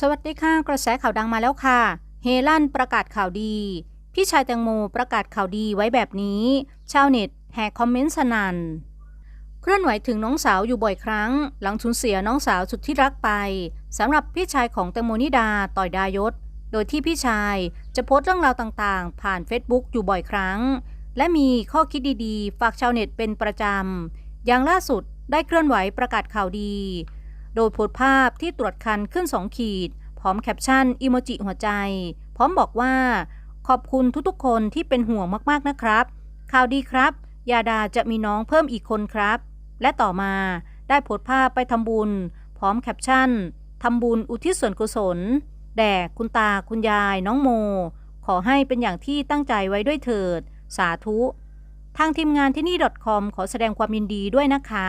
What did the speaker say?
สวัสดีค่ะ กระแสข่าวดังมาแล้วค่ะ เฮลั่นประกาศข่าวดี พี่ชายแตงโมประกาศข่าวดีไว้แบบนี้ ชาวเน็ตแห่คอมเมนต์สนัน่น เคลื่อนไหวถึงน้องสาวอยู่บ่อยครั้ง หลังสูญเสียน้องสาวสุดที่รักไปสำหรับพี่ชายของแตงโมนิดาต่อยดายศ โดยที่พี่ชายจะโพสต์เรื่องราวต่างๆ ผ่าน Facebook อยู่บ่อยครั้ง และมีข้อคิดดีๆ ฝากชาวเน็ตเป็นประจำอย่างล่าสุดได้เคลื่อนไหวประกาศข่าวดี โดยโพสต์ภาพที่ตรวจคันขึ้น 2 ขีด พร้อมแคปชั่นอิโมจิหัวใจ พร้อมบอกว่า ขอบคุณทุกๆคนที่เป็นห่วงมากๆนะครับ ข่าวดีครับ ยาดาจะมีน้องเพิ่มอีกคนครับ และต่อมาได้โพสต์ภาพไปทำบุญ พร้อมแคปชั่นทำบุญอุทิศส่วนกุศล แด่คุณตาคุณยายน้องโม ขอให้เป็นอย่างที่ตั้งใจไว้ด้วยเถิด สาธุ ทางทีมงานที่นี่ .com ขอแสดงความยินดีด้วยนะคะ